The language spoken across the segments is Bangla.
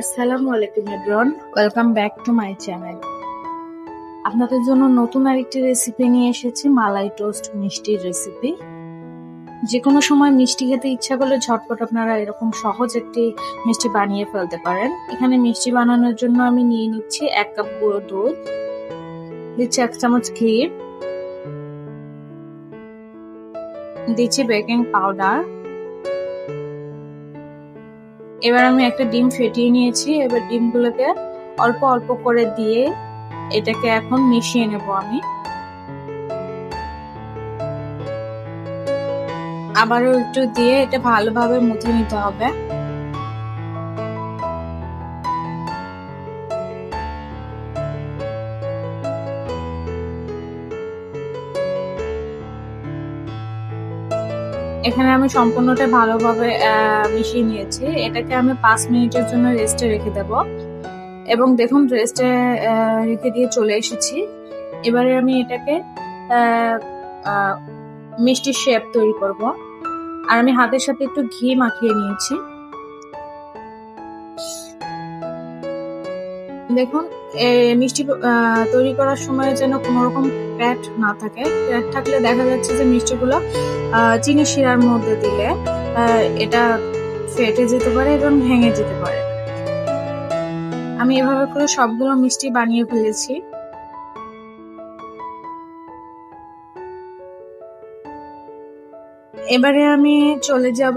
আসসালামু আলাইকুম everyone. Welcome back to my channel আপনাদের জন্য নতুন আরেকটি রেসিপি নিয়ে এসেছি মালাই টোস্ট মিষ্টির রেসিপি যে কোনো সময় মিষ্টি খেতে ইচ্ছা করলে ঝটপট আপনারা এরকম সহজ একটি মিষ্টি বানিয়ে ফেলতে পারেন। এখানে মিষ্টি বানানোর জন্য আমি নিয়ে নিচ্ছি এক কাপ গুঁড়ো দুধ দিচ্ছি এক চামচ ঘি দিচ্ছি বেকিং পাউডার এবার আমি একটা ডিম ফেটিয়ে নিয়েছি, এবার ডিমগুলোকে অল্প অল্প করে দিয়ে এটাকে এখন মিশিয়ে নেব আমি। আবারও একটু দিয়ে এটা ভালোভাবে মুথে নিতে হবে। এখানে আমি সম্পূর্ণটা ভালোভাবে মিশিয়ে নিয়েছি। এটাকে আমি পাঁচ মিনিটের জন্য রেস্টে রেখে দেব। এবং দেখুন, রেস্টে রেখে দিয়ে চলে এসেছি। এবারে আমি এটাকে মিষ্টির শেপ তৈরি করব। আর আমি হাতের সাথে একটু ঘি মাখিয়ে নিয়েছি। দেখুন মিষ্টি তৈরি করার সময় যেন কোনো রকম প্যাট না থাকে। প্যাট থাকলে দেখা যাচ্ছে যে মিষ্টিগুলো চিনি শিরার মধ্যে দিলে এটা ফেটে যেতে পারে এবং ভেঙে যেতে পারে। আমি এভাবে করে সবগুলো মিষ্টি বানিয়ে ফেলেছি। এবারে আমি চলে যাব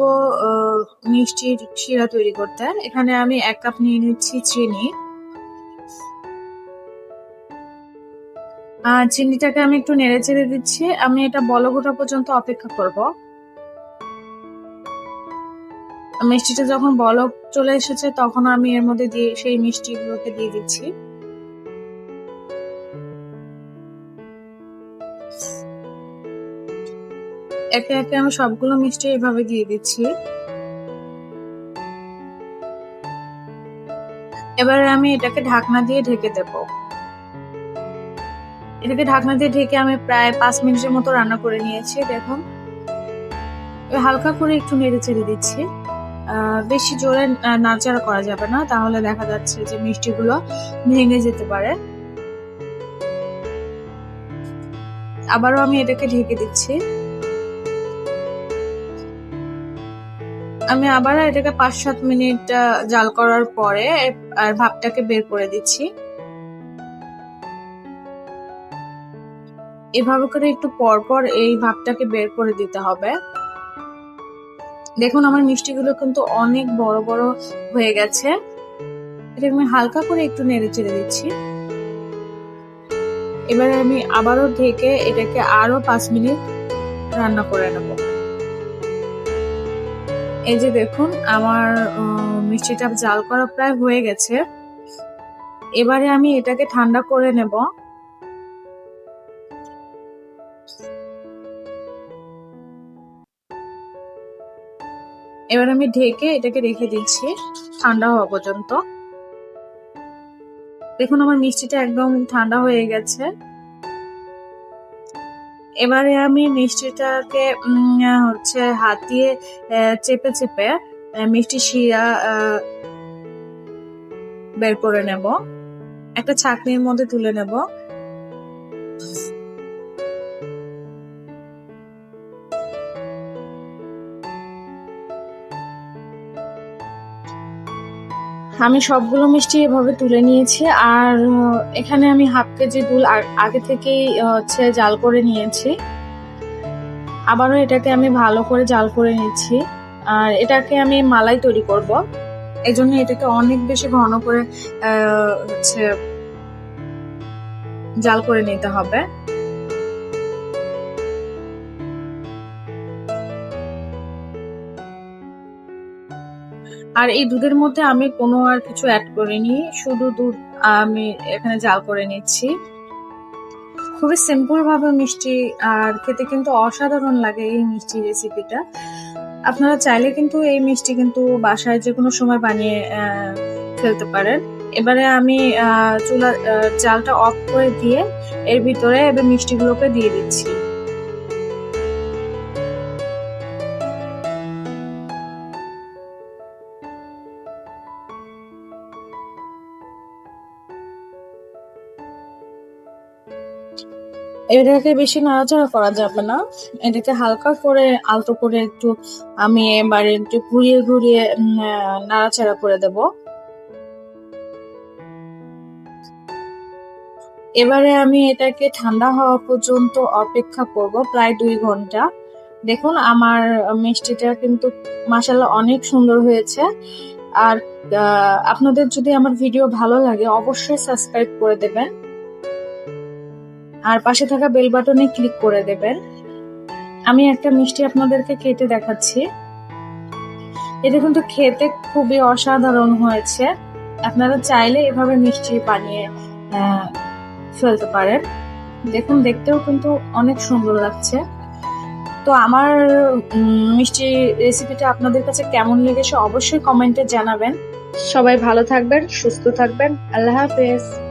মিষ্টির শিরা তৈরি করতে। এখানে আমি এক কাপ নিয়ে নিচ্ছি চিনি। চিনিটাকে আমি একটু নেড়ে চেড়ে দিচ্ছি। আমি এটা বলগোটা পর্যন্ত অপেক্ষা করব। মিষ্টিটা যখন বলক চলে এসেছে, তখন আমি এর মধ্যে দিয়ে সেই মিষ্টিগুলোকে দিয়ে দিচ্ছি। একে একে আমি সবগুলো মিষ্টি এভাবে দিয়ে দিচ্ছি। এবারে আমি এটাকে ঢাকনা দিয়ে ঢেকে দেবো। এটাকে ঢাকনা দিয়ে ঢেকে আমি প্রায় পাঁচ মিনিটের মতো রান্না করে নিয়েছি দেখুন হালকা করে একটু নেড়ে চেড়ে দিচ্ছি। বেশি জোরে নাড়াচাড়া করা যাবে না, তাহলে দেখা যাচ্ছে যে মিষ্টিগুলো ভেঙে যেতে পারে। আবারও আমি এটাকে ঢেকে দিচ্ছি। আমি আবার এটাকে পাঁচ সাত মিনিট জাল করার পরে আর ভাবটাকে বের করে দিচ্ছি। এভাবে করে একটু পরপর এই ভাবটাকে বের করে দিতে হবে। দেখুন, আমার মিষ্টিগুলো কিন্তু অনেক বড় বড় হয়ে গেছে। এটা আমি হালকা করে একটু নেড়ে চেড়ে দিচ্ছি। এবারে আমি আবারও ঢেকে এটাকে আরও পাঁচ মিনিট রান্না করে নেব। এই যে দেখুন, আমার মিষ্টিটা জাল করা প্রায় হয়ে গেছে। এবারে আমি এটাকে ঠান্ডা করে নেব। এবার আমি ঢেকে এটাকে রেখে দিচ্ছি, ঠান্ডা হওয়া পর্যন্ত। দেখুন আমার মিষ্টিটা একদম ঠান্ডা হয়ে গেছে। এবারে আমি মিষ্টিটাকে হচ্ছে হাত দিয়ে চেপে চেপে মিষ্টি শিরা বের করে নেব। একটা ছাকনির মধ্যে তুলে নেব। আমি সবগুলো মিষ্টি এভাবে তুলে নিয়েছি। আর এখানে আমি হাফ কেজি দুল আগে থেকেই হচ্ছে জাল করে নিয়েছি। আবারও এটাকে আমি ভালো করে জাল করে নিচ্ছি। আর এটাকে আমি মালাই তৈরি করব। এই জন্য এটাকে অনেক বেশি ঘন করে হচ্ছে জাল করে নিতে হবে। আর এই দুধের মধ্যে আমি কোনো আর কিছু অ্যাড করিনি, শুধু দুধ আমি এখানে জাল করে নিচ্ছি। খুবই সিম্পল ভাবে মিষ্টি, আর খেতে কিন্তু অসাধারণ লাগে এই মিষ্টি রেসিপিটা আপনারা চাইলে কিন্তু এই মিষ্টি কিন্তু বাসায় যে কোনো সময় বানিয়ে ফেলতে পারেন। এবারে আমি চুলা চালটা অফ করে দিয়ে এর ভিতরে এবার মিষ্টিগুলোকে দিয়ে দিচ্ছি। এটাকে বেশি নাড়াচাড়া করা যাবে না। এটাকে হালকা করে আলতো করে একটু আমি এবারে একটু ঘুরিয়ে ঘুরিয়ে নাড়াচাড়া করে দেব। এবারে আমি এটাকে ঠান্ডা হওয়া পর্যন্ত অপেক্ষা করব প্রায় দুই ঘণ্টা। দেখুন, আমার মিষ্টিটা কিন্তু মাসাল্লাহ অনেক সুন্দর হয়েছে। আর আপনাদের যদি আমার ভিডিও ভালো লাগে, অবশ্যই সাবস্ক্রাইব করে দেবেন। আর পাশে থাকা বেল বাটনে ক্লিক করে দেবেন। আমি একটা মিষ্টি আপনাদেরকে কেটে দেখাচ্ছি। এটা কিন্তু খেতে খুবই অসাধারণ হয়েছে। আপনারা চাইলে এভাবে মিষ্টি বানিয়ে ফেলতে পারেন। দেখুন, দেখতেও কিন্তু অনেক সুন্দর লাগছে। তো আমার মিষ্টি রেসিপিটা আপনাদের কাছে কেমন লেগেছে অবশ্যই কমেন্টে জানাবেন। সবাই ভালো থাকবেন, সুস্থ থাকবেন। আল্লাহ হাফেজ।